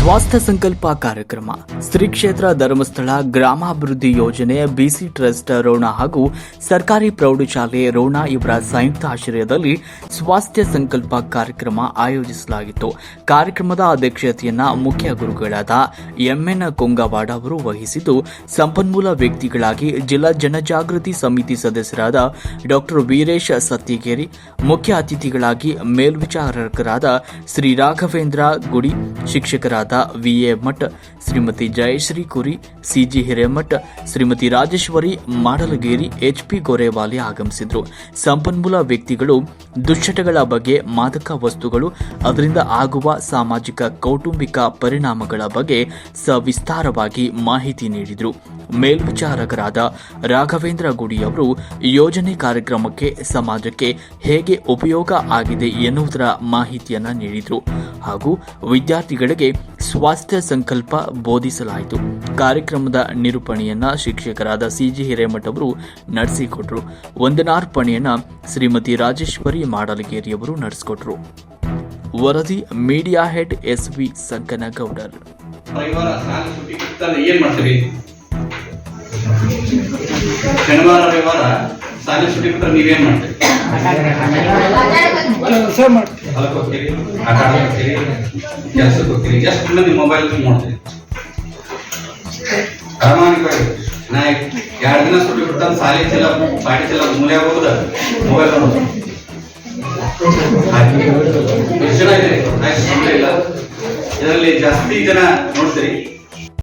ಸ್ವಾಸ್ಥ್ಯ ಸಂಕಲ್ಪ ಕಾರ್ಯಕ್ರಮ. ಶ್ರೀ ಕ್ಷೇತ್ರ ಧರ್ಮಸ್ಥಳ ಗ್ರಾಮಾಭಿವೃದ್ಧಿ ಯೋಜನೆ ಬಿಸಿ ಟ್ರಸ್ಟ್ ರೋಣ ಹಾಗೂ ಸರ್ಕಾರಿ ಪ್ರೌಢಶಾಲೆ ರೋಣ ಇವರ ಸಂಯುಕ್ತ ಆಶ್ರಯದಲ್ಲಿ ಸ್ವಾಸ್ಥ್ಯ ಸಂಕಲ್ಪ ಕಾರ್ಯಕ್ರಮ ಆಯೋಜಿಸಲಾಗಿತ್ತು. ಕಾರ್ಯಕ್ರಮದ ಅಧ್ಯಕ್ಷತೆಯನ್ನ ಮುಖ್ಯ ಗುರುಗಳಾದ ಎಂಎನ್ ಕೊಂಗವಾಡ ಅವರು ವಹಿಸಿದ್ದು, ಸಂಪನ್ಮೂಲ ವ್ಯಕ್ತಿಗಳಾಗಿ ಜಿಲ್ಲಾ ಜನಜಾಗೃತಿ ಸಮಿತಿ ಸದಸ್ಯರಾದ ಡಾಕ್ಟರ್ ವೀರೇಶ್ ಸತ್ತಿಗೇರಿ, ಮುಖ್ಯ ಅತಿಥಿಗಳಾಗಿ ಮೇಲ್ವಿಚಾರಕರಾದ ಶ್ರೀ ರಾಘವೇಂದ್ರ ಗುಡಿ ಶಿಕ್ಷಕರಾದ ವಿಎ ಮಠ, Shrimati Jayashree Kuri, C G Hiremath, Shrimati Rajeshwari, Madalageri, H P Gorewali ಆಗಮಿಸಿದ್ರು. ಸಂಪನ್ಮೂಲ ವ್ಯಕ್ತಿಗಳು ದುಶ್ಚಟಗಳ ಬಗ್ಗೆ ಮಾದಕ ವಸ್ತುಗಳು, ಅದರಿಂದ ಆಗುವ ಸಾಮಾಜಿಕ, ಕೌಟುಂಬಿಕ ಪರಿಣಾಮಗಳ ಬಗ್ಗೆ ಸವಿಸ್ತಾರವಾಗಿ ಮಾಹಿತಿ ನೀಡಿದರು. ಮೇಲ್ವಿಚಾರಕರಾದ ರಾಘವೇಂದ್ರ ಗುಡಿ ಅವರು ಯೋಜನೆ ಕಾರ್ಯಕ್ರಮಕ್ಕೆ ಸಮಾಜಕ್ಕೆ ಹೇಗೆ ಉಪಯೋಗ ಆಗಿದೆ ಎನ್ನುವುದರ ಮಾಹಿತಿಯನ್ನು ನೀಡಿದರು. ಹಾಗೂ ವಿದ್ಯಾರ್ಥಿಗಳಿಗೆ ಸ್ವಾಸ್ಥ್ಯ ಸಂಕಲ್ಪ ಬೋಧಿಸಲಾಯಿತು. ಕಾರ್ಯಕ್ರಮದ ನಿರೂಪಣೆಯನ್ನ ಶಿಕ್ಷಕರಾದ ಸಿಜಿ ಹಿರೇಮಠ ಅವರು ನಡೆಸಿಕೊಟ್ರು. ವಂದನಾರ್ಪಣೆಯನ್ನ ಶ್ರೀಮತಿ ರಾಜೇಶ್ವರಿ ಮಾಡಲಗೇರಿಯವರು ನಡೆಸಿಕೊಟ್ರು. ವರದಿ media head S V Sankanagoudar. ಶನಿವಾರ ರವಿವಾರ ಸಾಲಿ ಸುಟ್ಟಿ ಬಿಟ್ಟರೆ ನೀವೇನ್ ಮಾಡ್ತೀರಿ? ಕೆಲಸ ಹೊಲಕ್ಕೆ ಹೋಗ್ತೀರಿ ಆಟ ಆಡಕ್ ಹೋಗ್ತೀರಿ ಕೆಲ್ಸಕ್ಕೆ ಹೋಗ್ತೀರಿ ಎಷ್ಟು ನಿಮ್ಮ ಮೊಬೈಲ್ ನೋಡ್ತೀರಿ. ಪ್ರಾಮಾಣಿಕವಾಗಿ ನಾ ಎರಡು ದಿನ ಸುಟ್ಟಿ ಬಿಟ್ಟಂತ ಸಾಲಿ ಚೆಲ್ಲ ಪಾಟಿ ಚೆಲ್ಲ ಮೂಲೆ ಹೋಗುದ ಮೊಬೈಲ್ ನೋಡೋದು. ಎಷ್ಟು ಜನ ಇದೆ ಇಲ್ಲ. ಇದರಲ್ಲಿ ಜಾಸ್ತಿ ಜನ ನೋಡ್ತೀರಿ.